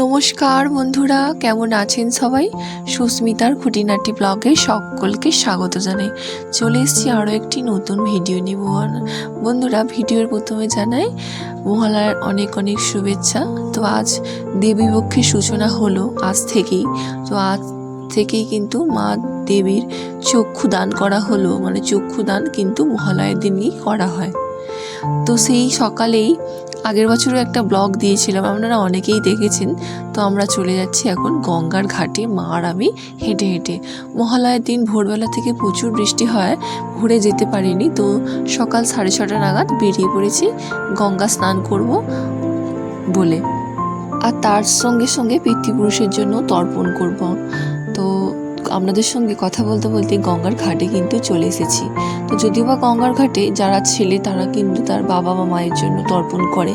নমস্কার বন্ধুরা, কেমন আছেন সবাই? সুস্মিতার খুঁটিনাটি ব্লগে সকলকে স্বাগত জানাই। চলে এসেছি আরও একটি নতুন ভিডিও নিব বন্ধুরা, ভিডিওর প্রথমে জানাই, মহালয়ার অনেক অনেক শুভেচ্ছা। তো আজ দেবী পক্ষের সূচনা হলো আজ থেকেই। তো আজ থেকেই কিন্তু মা দেবীর চক্ষু দান করা হলো। মানে চক্ষু দান কিন্তু মহালয়ের দিনই করা হয়। তো সেই সকালেই আগের বছরও একটা ব্লগ দিয়েছিলাম, আপনারা অনেকেই দেখেছেন। তো আমরা চলে যাচ্ছি এখন গঙ্গার ঘাটে, মা আর আমি হেঁটে হেঁটে। মহালয়ের দিন ভোরবেলা থেকে প্রচুর বৃষ্টি হয় ঘুরে যেতে পারিনি। তো সকাল সাড়ে ছটা নাগাদ বেরিয়ে পড়েছি, গঙ্গা স্নান করব বলে। আর তার সঙ্গে সঙ্গে পিতৃপুরুষের জন্য তর্পণ করব। তো আপনাদের সঙ্গে কথা বলতে বলতে গঙ্গার ঘাটে কিন্তু চলে এসেছি। তো যদিও বা গঙ্গার ঘাটে যারা ছেলে, তারা কিন্তু তার বাবা বা মায়ের জন্য তর্পণ করে।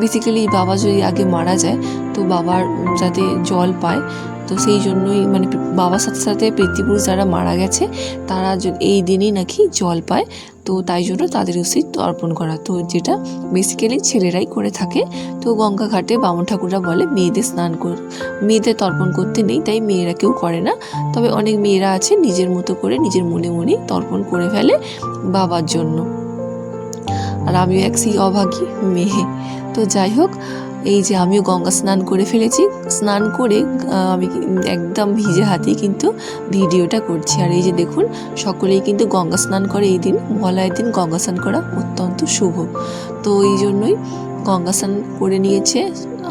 বেসিক্যালি বাবা যদি আগে মারা যায়, তো বাবার যাতে জল পায়, তো সেই জন্যই মানে বাবার সাথে সাথে পিতৃপুরুষ যারা মারা গেছে, তারা এই দিনই নাকি জল পায়। তো তাই জন্য তাদের উচিত তর্পণ করা। তো যেটা বেসিক্যালি ছেলেরাই করে থাকে, তো গঙ্গা ঘাটে বামন ঠাকুররা বলে, মেয়েদের স্নান কর মেয়েদের তর্পণ করতে নেই, তাই মেয়েরা কেউ করে না। তবে অনেক মেয়েরা আছে, নিজের মতো করে, নিজের মনে মনেই তর্পণ করে ফেলে বাবার জন্য। আর আমিও এক সেই অভাগী মেয়ে। তো যাই হোক এই যে আমিও গঙ্গা স্নান করে ফেলেছি, স্নান করে আমি একদম ভিজে হাতেই কিন্তু ভিডিওটা করছি। আর এই যে দেখুন, সকলেই কিন্তু গঙ্গা স্নান করে এই দিন, মহালয়ের দিন গঙ্গা স্নান করা অত্যন্ত শুভ। তো এই জন্যই গঙ্গা স্নান করে নিয়েছে,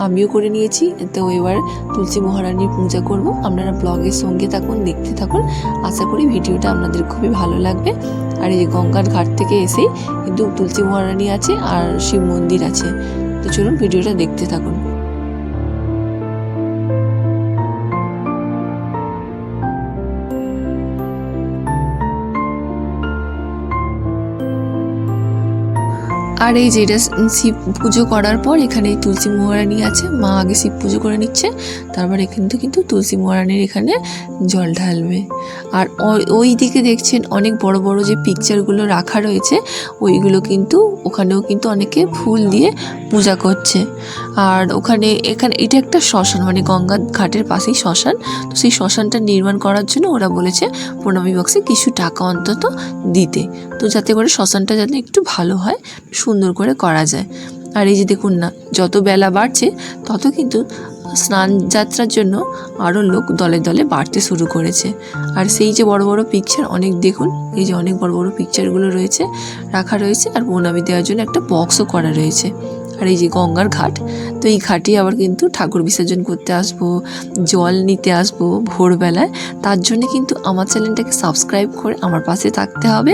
আমিও করে নিয়েছি। তো এবার তুলসী মহারানীর পূজা করব। আপনারা ব্লগের সঙ্গে থাকুন, দেখতে থাকুন। আশা করি ভিডিওটা আপনাদের খুবই ভালো লাগবে। আর এই যে গঙ্গার ঘাট থেকে এসেই কিন্তু তুলসী মহারানী আছে আর শিব মন্দির আছে। তো চলুন ভিডিওটা দেখতে থাকুন। আর এই যেটা শিব পুজো করার পর এখানে তুলসী মহারানী আছে। মা আগে শিব পুজো করে নিচ্ছে, তারপর এখান থেকে কিন্তু তুলসী মহারানীর এখানে জল ঢালবে। আর ওই- দিকে দেখছেন অনেক বড় বড় যে পিকচারগুলো রাখা রয়েছে, ওইগুলো কিন্তু ওখানেও কিন্তু অনেকে ফুল দিয়ে পূজা করছে। আর ওখানে এখানে, এটা একটা শ্মশান মানে গঙ্গা ঘাটের পাশেই শ্মশান। তো সেই শ্মশানটা নির্মাণ করার জন্য ওরা বলেছে, প্রণামী বক্সে কিছু টাকা অন্তত দিতে। তো যাতে করে শ্মশানটা যাতে একটু ভালো হয় সুন্দর করে করা যায়। আর এই যে দেখুন না, যত বেলা বাড়ছে, তত কিন্তু স্নান যাত্রার জন্য আরও লোক দলে দলে বাড়তে শুরু করেছে। আর সেই যে বড় বড় পিকচার অনেক দেখুন, এই যে অনেক বড় বড় পিকচারগুলো রয়েছে, রাখা রয়েছে, আর প্রণামী দেওয়ার জন্য একটা বক্সও করা রয়েছে। আর এই যে গঙ্গার ঘাট, তো এই ঘাটে আবার কিন্তু ঠাকুর বিসর্জন করতে আসব, জল নিতে আসব ভোরবেলায়। তার জন্য কিন্তু আমার চ্যানেলটাকে সাবস্ক্রাইব করে আমার পাশে থাকতে হবে।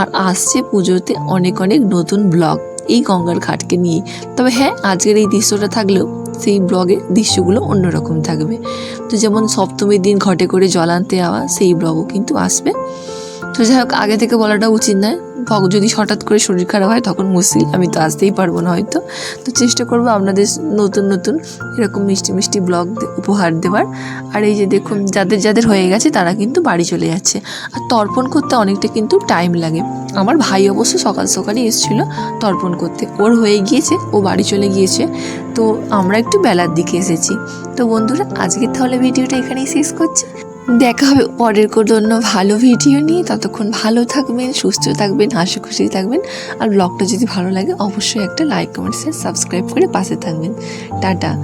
আর আসছে পুজোতে অনেক অনেক নতুন ব্লগ এই গঙ্গার ঘাটকে নিয়ে। তবে হ্যাঁ আজকের এই দৃশ্যটা থাকলেও সেই ব্লগে দৃশ্যগুলো অন্যরকম থাকবে। তো যেমন সপ্তমীর দিন ঘটে করে জল আনতে যাওয়া, সেই ব্লগও কিন্তু আসবে। তো যাই হোক, আগে থেকে বলাটা উচিত নয়। ভগ যদি হঠাৎ করে শরীর খারাপ হয়, তখন মুশকিল আমি তো আসতেই পারব না হয়তো। তো চেষ্টা করব আপনাদের নতুন নতুন এরকম মিষ্টি মিষ্টি ব্লগ উপহার দেওয়ার। আর এই যে দেখুন, যাদের যাদের হয়ে গেছে, তারা কিন্তু বাড়ি চলে যাচ্ছে। আর তর্পণ করতে অনেকটা কিন্তু টাইম লাগে। আমার ভাই অবশ্য সকাল সকালই এসেছিল তর্পণ করতে। ওর হয়ে গিয়েছে, ও বাড়ি চলে গিয়েছে। তো আমরা একটু বেলার দিকে এসেছি। তো বন্ধুরা আজকে তাহলে ভিডিওটা এখানেই শেষ করছি। দেখা হবে পরের অন্য ভালো ভিডিও নিয়ে। ততক্ষণ ভালো থাকবেন, সুস্থ থাকবেন, হাসি খুশি থাকবেন। আর ব্লগটা যদি ভালো লাগে, অবশ্যই একটা লাইক কমেন্ট সাবস্ক্রাইব করে পাশে থাকবেন। টাটা।